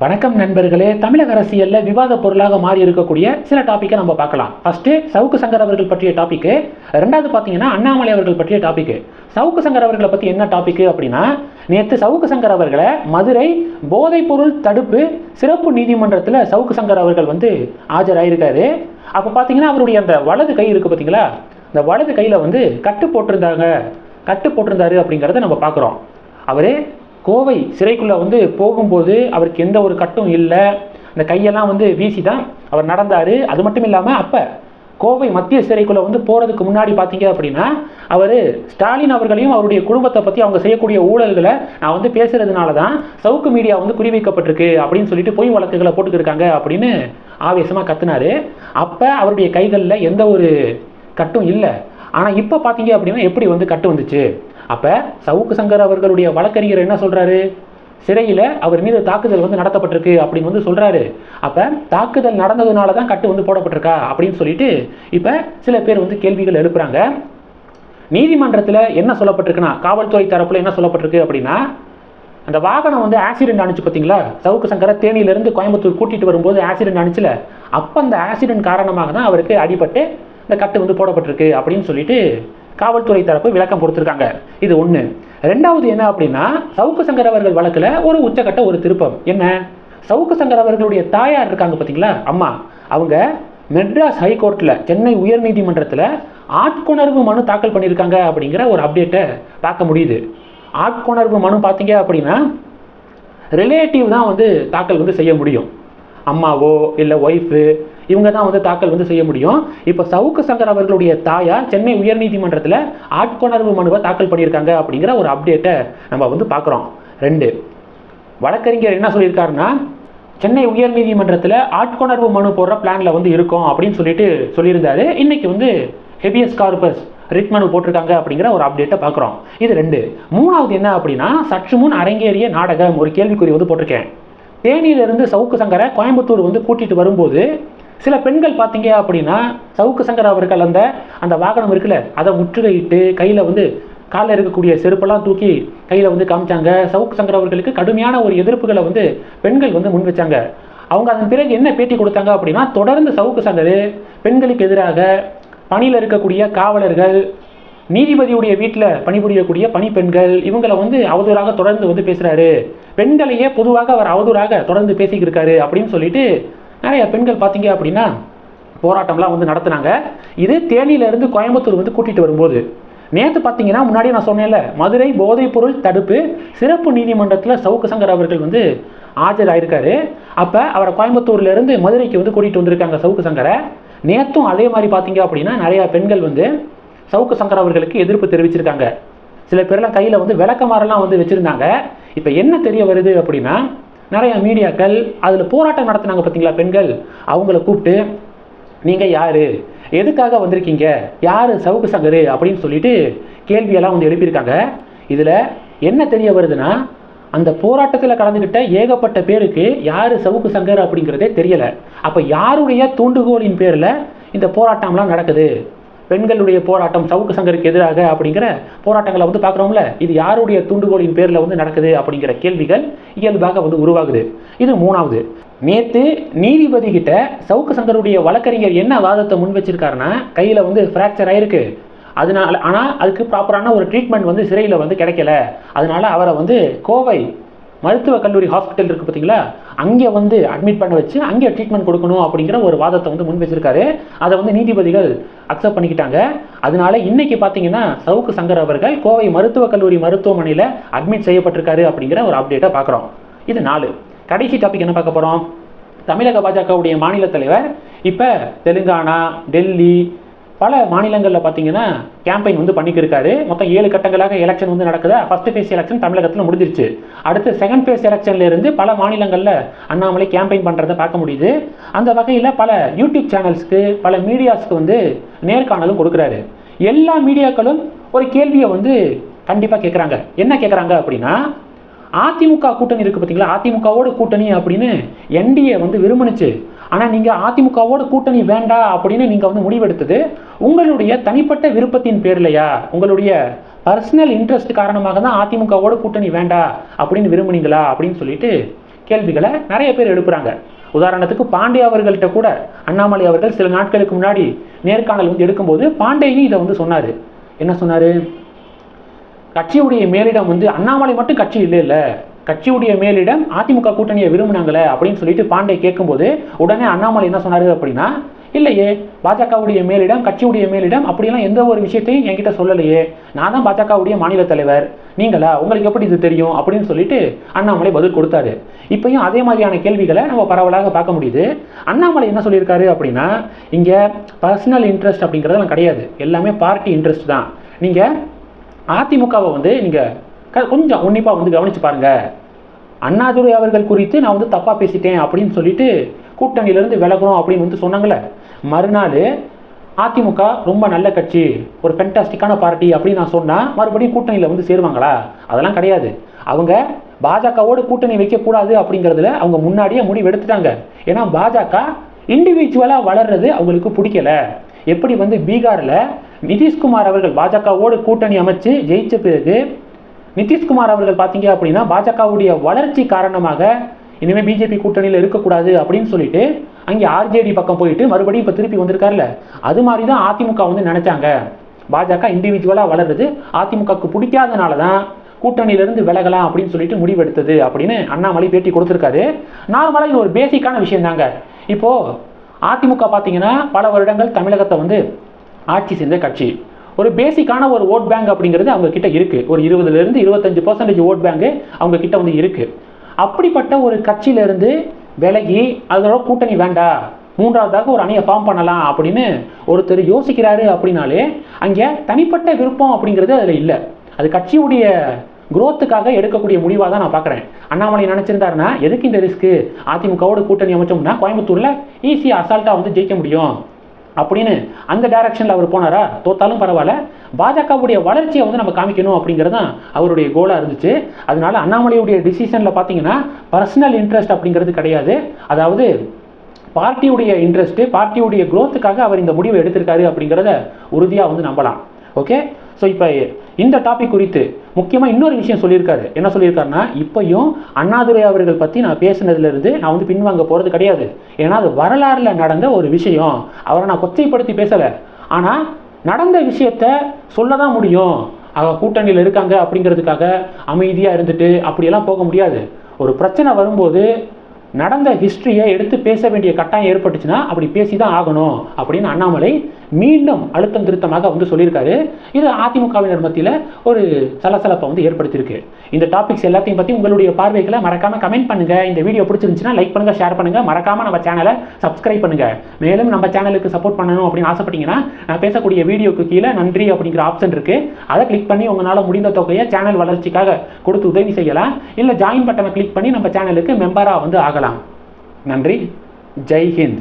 வணக்கம் நண்பர்களே. தமிழக அரசியல்ல விவாத பொருளாக மாறி இருக்கக்கூடிய சில டாப்பிக்கை நம்ம பார்க்கலாம். ஃபர்ஸ்ட் சவுக்கு சங்கர் அவர்கள் பற்றிய டாபிக் ரெண்டாவது பார்த்தீங்கன்னா அண்ணாமலை அவர்கள் பற்றிய டாபிக் சவுக்கு சங்கர் அவர்களை பற்றி என்ன டாபிக் அப்படின்னா நேற்று சவுக்கு சங்கர் அவர்களை மதுரை போதைப்பொருள் தடுப்பு சிறப்பு நீதிமன்றத்தில் சவுக்கு சங்கர் அவர்கள் வந்து ஆஜராயிருக்காரு. அப்போ பார்த்தீங்கன்னா அவருடைய அந்த வலது கை இருக்கு பார்த்தீங்களா? இந்த வலது கையில் வந்து கட்டு போட்டிருந்தாங்க. கட்டு போட்டிருந்தாரு அப்படிங்கிறத நம்ம பார்க்குறோம். அவர் கோவை சிறைக்குள்ளே வந்து போகும்போது அவருக்கு எந்த ஒரு கட்டும் இல்லை. அந்த கையெல்லாம் வந்து வீசி தான் அவர் நடந்தார். அது மட்டும் இல்லாமல் அப்போ கோவை மத்திய சிறைக்குள்ளே வந்து போகிறதுக்கு முன்னாடி பார்த்தீங்க அப்படின்னா அவர் ஸ்டாலின் அவர்களையும் அவருடைய குடும்பத்தை பற்றி அவங்க செய்யக்கூடிய ஊழல்களை நான் வந்து பேசுகிறதுனால தான் சவுக்கு மீடியா வந்து குறிவைக்கப்பட்டிருக்கு அப்படின்னு சொல்லிட்டு பொய் வழக்குகளை போட்டுக்கிருக்காங்க அப்படின்னு ஆவேசமாக கத்துனாரு. அப்போ அவருடைய கைகளில் எந்த ஒரு கட்டும் இல்லை. ஆனால் இப்போ பார்த்தீங்க அப்படின்னா எப்படி வந்து கட்டு வந்துச்சு? அப்போ சவுக்கு சங்கர் அவர்களுடைய வழக்கறிஞர் என்ன சொல்கிறாரு சிறையில் அவர் மீது தாக்குதல் வந்து நடத்தப்பட்டிருக்கு அப்படின்னு வந்து சொல்கிறாரு அப்போ தாக்குதல் நடந்ததுனால தான் கட்டு வந்து போடப்பட்டிருக்கா அப்படின்னு சொல்லிட்டு இப்போ சில பேர் வந்து கேள்விகள் எழுப்புறாங்க. நீதிமன்றத்தில் என்ன சொல்லப்பட்டிருக்குன்னா காவல்துறை தரப்பில் என்ன சொல்லப்பட்டிருக்கு அப்படின்னா அந்த வாகனம் வந்து ஆக்சிடென்ட் ஆனிச்சு பார்த்தீங்களா சவுக்கு சங்கரை தேனியிலேருந்து கோயம்புத்தூர் கூட்டிகிட்டு வரும்போது ஆக்சிடென்ட் ஆனிச்சுல அப்போ அந்த ஆக்சிடென்ட் காரணமாக தான் அவருக்கு அடிபட்டு இந்த கட்டு வந்து போடப்பட்டிருக்கு அப்படின்னு சொல்லிட்டு காவல்துறை தரப்பு விளக்கம் கொடுத்துருக்காங்க. இது ஒன்று ரெண்டாவது என்ன அப்படின்னா சவுக்கு சங்கர் அவர்கள் வழக்கில் ஒரு உச்சக்கட்ட ஒரு திருப்பம். என்ன? சவுக்கு சங்கர் அவர்களுடைய தாயார் இருக்காங்க பார்த்தீங்களா அம்மா. அவங்க மெட்ராஸ் ஹைகோர்ட்டில் சென்னை உயர்நீதிமன்றத்தில் ஆட்கொணர்வு மனு தாக்கல் பண்ணியிருக்காங்க அப்படிங்கிற ஒரு அப்டேட்டை பார்க்க முடியுது. ஆட்கொணர்வு மனு பார்த்தீங்க அப்படின்னா ரிலேட்டிவ் தான் வந்து தாக்கல் வந்து செய்ய முடியும். அம்மாவோ இல்லை ஒய்ஃபு இவங்க தான் வந்து தாக்கல் வந்து செய்ய முடியும். இப்போ சவுக்கு சங்கர் அவர்களுடைய தாயார் சென்னை உயர்நீதிமன்றத்தில் ஆட்கொணர்வு மனுவை தாக்கல் பண்ணியிருக்காங்க அப்படிங்கிற ஒரு அப்டேட்டை நம்ம வந்து பார்க்குறோம். ரெண்டு வழக்கறிஞர் என்ன சொல்லியிருக்காருன்னா சென்னை உயர்நீதிமன்றத்தில் ஆட்கொணர்வு மனு போடுற பிளானில் வந்து இருக்கும் அப்படின்னு சொல்லிட்டு சொல்லியிருந்தாரு. இன்னைக்கு வந்து ஹெபியஸ் கார்பஸ் ரிட் மனு போட்டிருக்காங்க அப்படிங்கிற ஒரு அப்டேட்டை பார்க்குறோம். இது ரெண்டு மூணாவது என்ன அப்படின்னா சற்று முன் அரங்கேறிய நாடகம் ஒரு கேள்விக்குறி வந்து போட்டிருக்கேன். தேனியிலிருந்து சவுக்கு சங்கரை கோயம்புத்தூர் வந்து கூட்டிகிட்டு வரும்போது சில பெண்கள் பார்த்தீங்க அப்படின்னா சவுக்கு சங்கர் அவர்கள் அந்த அந்த வாகனம் இருக்குல்ல அதை முற்றுகையிட்டு கையில் வந்து காலில் இருக்கக்கூடிய செருப்பெல்லாம் தூக்கி கையில் வந்து காமிச்சாங்க. சவுக்கு சங்கர் அவர்களுக்கு கடுமையான ஒரு எதிர்ப்புகளை வந்து பெண்கள் வந்து முன் வச்சாங்க. அவங்க அதன் பிறகு என்ன பேட்டி கொடுத்தாங்க அப்படின்னா தொடர்ந்து சவுக்கு சங்கர் பெண்களுக்கு எதிராக பணியில் இருக்கக்கூடிய காவலர்கள் நீதிபதியுடைய வீட்டில் பணிபுரியக்கூடிய பணிப்பெண்கள் இவங்களை வந்து அவதூறாக தொடர்ந்து வந்து பேசுகிறாரு பெண்களையே பொதுவாக அவர் அவதூறாக தொடர்ந்து பேசிக்கிருக்காரு அப்படின்னு சொல்லிட்டு நிறைய பெண்கள் பார்த்தீங்க அப்படின்னா போராட்டம்லாம் வந்து நடத்துனாங்க. இது தேனியிலேருந்து கோயம்புத்தூர் வந்து கூட்டிகிட்டு வரும்போது. நேற்று பார்த்தீங்கன்னா முன்னாடி நான் சொன்னேன்ல மதுரை போதைப்பொருள் தடுப்பு சிறப்பு நீதிமன்றத்தில் சவுக்கு சங்கர் அவர்கள் வந்து ஆஜராயிருக்காரு. அப்போ அவரை கோயம்புத்தூர்லேருந்து மதுரைக்கு வந்து கூட்டிகிட்டு வந்திருக்காங்க சவுக்கு சங்கரை. நேற்றும் அதே மாதிரி பார்த்தீங்க அப்படின்னா நிறையா பெண்கள் வந்து சவுக்கு சங்கர் அவர்களுக்கு எதிர்ப்பு தெரிவிச்சிருக்காங்க. சில பேர்லாம் கையில் வந்து விளக்கமாரெல்லாம் வந்து வச்சுருந்தாங்க. இப்போ என்ன தெரிய வருது அப்படின்னா நிறையா மீடியாக்கள் அதில் போராட்டம் நடத்துனாங்க பார்த்தீங்களா பெண்கள்? அவங்கள கூப்பிட்டு நீங்கள் யார்? எதுக்காக வந்திருக்கீங்க? யார் சவுக்கு சங்கர்? அப்படின்னு சொல்லிட்டு கேள்வியெல்லாம் வந்து எழுப்பியிருக்காங்க. இதில் என்ன தெரிய வருதுன்னா அந்த போராட்டத்தில் கலந்துக்கிட்ட ஏகப்பட்ட பேருக்கு யார் சவுக்கு சங்கர் அப்படிங்கிறதே தெரியலை. அப்போ யாருடைய தூண்டுகோலின் பேரில் இந்த போராட்டம்லாம் நடக்குது? பெண்களுடைய போராட்டம் சவுக்கு சங்கருக்கு எதிராக அப்படிங்கிற போராட்டங்களை வந்து பார்க்குறோம்ல இது யாருடைய தூண்டுகோலின் பேரில் வந்து நடக்குது அப்படிங்கிற கேள்விகள் இயல்பாக வந்து உருவாகுது. இது மூணாவது. நேற்று நீதிபதி கிட்ட சவுக்கு சங்கருடைய வழக்கறிஞர் என்ன வாதத்தை முன் வச்சிருக்காருன்னா கையில் வந்து ஃப்ராக்சர் ஆயிருக்கு. அதனால ஆனால் அதுக்கு ப்ராப்பரான ஒரு ட்ரீட்மெண்ட் வந்து சிறையில் வந்து கிடைக்கல. அதனால அவரை வந்து கோவை மருத்துவக் கல்லூரி ஹாஸ்பிட்டல் இருக்குது பார்த்தீங்களா அங்கே வந்து அட்மிட் பண்ண வச்சு அங்கே ட்ரீட்மெண்ட் கொடுக்கணும் அப்படிங்கிற ஒரு வாதத்தை வந்து முன் வச்சிருக்காரு. அதை வந்து நீதிபதிகள் அக்செப்ட் பண்ணிக்கிட்டாங்க. அதனால இன்னைக்கு பார்த்தீங்கன்னா சவுக்கு சங்கர் அவர்கள் கோவை மருத்துவக் கல்லூரி மருத்துவமனையில் அட்மிட் செய்யப்பட்டிருக்காரு அப்படிங்கிற ஒரு அப்டேட்டை பார்க்குறோம் இது நாலு. கடைசி டாபிக் என்ன பார்க்க போகிறோம் தமிழக பாஜகவுடைய மாநில தலைவர் இப்போ தெலுங்கானா டெல்லி பல மாநிலங்களில் பார்த்தீங்கன்னா கேம்பெயின் வந்து பண்ணிக்கிருக்காரு. மொத்தம் ஏழு கட்டங்களாக எலெக்ஷன் வந்து நடக்குதா? ஃபர்ஸ்ட் ஃபேஸ் எலெக்ஷன் தமிழகத்தில் முடிஞ்சிருச்சு. அடுத்து செகண்ட் ஃபேஸ் எலெக்ஷன்லேருந்து பல மாநிலங்களில் அண்ணாமலை கேம்பெயின் பண்ணுறதை பார்க்க முடியுது. அந்த வகையில் பல யூடியூப் சேனல்ஸ்க்கு பல மீடியாஸ்க்கு வந்து நேர்காணலும் கொடுக்குறாரு. எல்லா மீடியாக்களும் ஒரு கேள்வியை வந்து கண்டிப்பாக கேட்குறாங்க என்ன கேட்குறாங்க அப்படின்னா அதிமுக கூட்டணி இருக்குது பார்த்தீங்களா அதிமுகவோட கூட்டணி அப்படின்னு என்டிஏ வந்து விரும்பினுச்சு. ஆனால் நீங்கள் அதிமுகவோட கூட்டணி வேண்டாம் அப்படின்னு நீங்கள் வந்து முடிவெடுத்தது உங்களுடைய தனிப்பட்ட விருப்பத்தின் பேர்லையா? உங்களுடைய பர்சனல் இன்ட்ரெஸ்ட் காரணமாக தான் அதிமுகவோட கூட்டணி வேண்டாம் அப்படின்னு விரும்புனீங்களா? அப்படின்னு சொல்லிட்டு கேள்விகளை நிறைய பேர் எழுப்புறாங்க. உதாரணத்துக்கு பாண்டே அவர்கள்ட்ட கூட அண்ணாமலை அவர்கள் சில நாட்களுக்கு முன்னாடி நேர்காணல் வந்து எடுக்கும்போது பாண்டேயும் இதை வந்து சொன்னார். என்ன சொன்னார்? கட்சியுடைய மேலிடம் வந்து அண்ணாமலை மட்டும் கட்சி இல்லை இல்லை. கட்சியுடைய மேலிடம் அதிமுக கூட்டணியை விரும்பினாங்களே அப்படின்னு சொல்லிட்டு பாண்டே கேட்கும்போது உடனே அண்ணாமலை என்ன சொன்னார் அப்படின்னா இல்லையே பாஜகவுடைய மேலிடம் கட்சியுடைய மேலிடம் அப்படியெல்லாம் எந்த ஒரு விஷயத்தையும் என்கிட்ட சொல்லலையே. நான் தான் பாஜகவுடைய மாநில தலைவர். நீங்களா? உங்களுக்கு எப்படி இது தெரியும்? அப்படின்னு சொல்லிட்டு அண்ணாமலை பதில் கொடுத்தாரு. இப்பயும் அதே மாதிரியான கேள்விகளை நம்ம பரவலாக பார்க்க முடியுது. அண்ணாமலை என்ன சொல்லியிருக்காரு அப்படின்னா இங்கே பர்சனல் இன்ட்ரெஸ்ட் அப்படிங்கிறதெல்லாம் கிடையாது. எல்லாமே பார்ட்டி இன்ட்ரெஸ்ட் தான். நீங்கள் அதிமுகவை வந்து நீங்கள் கொஞ்சம் உன்னிப்பாக வந்து கவனிச்சு பாருங்கள் அண்ணாதுரை அவர்கள் குறித்து நான் வந்து தப்பாக பேசிட்டேன் அப்படின்னு சொல்லிட்டு கூட்டணியிலேருந்து விலகணும் அப்படின்னு வந்து சொன்னாங்களே மறுநாள் அதிமுக ரொம்ப நல்ல கட்சி ஒரு ஃபென்டாஸ்டிக்கான பார்ட்டி அப்படின்னு நான் சொன்னால் மறுபடியும் கூட்டணியில் வந்து சேருவாங்களா? அதெல்லாம் கிடையாது. அவங்க பாஜகவோடு கூட்டணி வைக்கக்கூடாது அப்படிங்கிறதுல அவங்க முன்னாடியே முடிவு எடுத்துட்டாங்க. ஏன்னா பாஜக இண்டிவிஜுவலாக வளர்றது அவங்களுக்கு பிடிக்கல. எப்படி வந்து பீகாரில் நிதிஷ்குமார் அவர்கள் பாஜகவோடு கூட்டணி அமைச்சு ஜெயிச்ச பிறகு நிதிஷ்குமார் அவர்கள் பார்த்தீங்க அப்படின்னா பாஜகவுடைய வளர்ச்சி காரணமாக இனிமேல் பிஜேபி கூட்டணியில் இருக்கக்கூடாது அப்படின்னு சொல்லிட்டு அங்கே ஆர்ஜேடி பக்கம் போயிட்டு மறுபடியும் இப்போ திருப்பி வந்திருக்காருல்ல அது மாதிரி தான் அதிமுக வந்து நினச்சாங்க. பாஜக இண்டிவிஜுவலாக வளருது அதிமுகவுக்கு பிடிக்காதனால தான் கூட்டணியிலிருந்து விலகலாம் அப்படின்னு சொல்லிட்டு முடிவெடுத்தது அப்படின்னு அண்ணாமலை பேட்டி கொடுத்துருக்காரு. நார்மலாக இது ஒரு பேசிக்கான விஷயம் தாங்க இப்போது அதிமுக பார்த்தீங்கன்னா பல வருடங்கள் தமிழகத்தை வந்து ஆட்சி செஞ்ச கட்சி. ஒரு பேசிக்கான ஒரு ஓட் பேங்க் அப்படிங்கிறது அவங்க கிட்ட இருக்கு. ஒரு இருபதுலேருந்து இருபத்தஞ்சு பர்சன்டேஜ் ஓட் பேங்க் அவங்க கிட்ட வந்து இருக்கு. அப்படிப்பட்ட ஒரு கட்சியிலிருந்து விலகி அதோட கூட்டணி வேண்டாம் மூன்றாவதாக ஒரு அணியை ஃபார்ம் பண்ணலாம் அப்படின்னு ஒருத்தர் யோசிக்கிறாரு அப்படின்னாலே அங்கே தனிப்பட்ட விருப்பம் அப்படிங்கிறது அதில் இல்லை. அது கட்சியுடைய குரோத்துக்காக எடுக்கக்கூடிய முடிவாக தான் நான் பார்க்குறேன். அண்ணாமலை நினச்சிருந்தாருன்னா எதுக்கு இந்த ரிஸ்க்கு அதிமுகவோட கூட்டணி அமைச்சோம்னா கோயம்புத்தூரில் ஈஸியாக அசால்ட்டாக வந்து ஜெயிக்க முடியும். அப்படின்னு அந்த டைரக்ஷனில் அவர் போனாரா? தோத்தாலும் பரவாயில்ல. பாஜகவுடைய வளர்ச்சியை வந்து நம்ம காமிக்கணும் அப்படிங்கிறது தான் அவருடைய கோலாக இருந்துச்சு. அதனால அண்ணாமலையுடைய டிசிஷனில் பார்த்தீங்கன்னா பர்சனல் இன்ட்ரெஸ்ட் அப்படிங்கிறது கிடையாது. அதாவது பார்ட்டியுடைய இன்ட்ரெஸ்ட்டு பார்ட்டியுடைய குரோத்துக்காக அவர் இந்த முடிவை எடுத்திருக்காரு அப்படிங்கிறத உறுதியாக வந்து நம்பலாம். ஓகே ஸோ இப்போ இந்த டாபிக் குறித்து முக்கியமாக இன்னொரு விஷயம் சொல்லியிருக்காரு. என்ன சொல்லியிருக்காருன்னா இப்போயும் அண்ணாதுரை அவர்கள் பற்றி நான் பேசினதுலேருந்து நான் வந்து பின்வாங்க போகிறது கிடையாது. ஏன்னா அது வரலாறில் நடந்த ஒரு விஷயம். அவரை நான் கொச்சைப்படுத்தி பேசலை. ஆனால் நடந்த விஷயத்த சொல்ல தான் முடியும். அவங்க கூட்டணியில் இருக்காங்க அப்படிங்கிறதுக்காக அமைதியாக இருந்துட்டு அப்படியெல்லாம் போக முடியாது. ஒரு பிரச்சனை வரும்போது நடந்த ஹிஸ்ட்ரியை எடுத்து பேச வேண்டிய கட்டாயம் ஏற்பட்டுச்சுன்னா அப்படி பேசி தான் ஆகணும் அப்படின்னு அண்ணாமலை மீண்டும் அழுத்தம் திருத்தமாக வந்து சொல்லியிருக்காரு. இது அதிமுகவினர் மத்தியில் ஒரு சலசலப்பை வந்து ஏற்படுத்தியிருக்கு. இந்த டாபிக்ஸ் எல்லாத்தையும் பற்றி உங்களுடைய பார்வைகளை மறக்காமல் கமெண்ட் பண்ணுங்கள் இந்த வீடியோ பிடிச்சிருந்துச்சுன்னா லைக் பண்ணுங்கள் ஷேர் பண்ணுங்கள் மறக்காமல் நம்ம சேனலை சப்ஸ்கிரைப் பண்ணுங்கள் மேலும் நம்ம சேனலுக்கு சப்போர்ட் பண்ணணும் அப்படின்னு ஆசைப்பட்டீங்கன்னா நான் பேசக்கூடிய வீடியோக்கு கீழே நன்றி அப்படிங்கிற ஆப்ஷன் இருக்குது அதை கிளிக் பண்ணி உங்களால் முடிந்த தொகையை சேனல் வளர்ச்சிக்காக கொடுத்து உதவி செய்யலாம். இல்லை ஜாயின் பட்டனை கிளிக் பண்ணி நம்ம சேனலுக்கு மெம்பராக வந்து ஆகலாம். நன்றி. ஜெய் ஹிந்த்.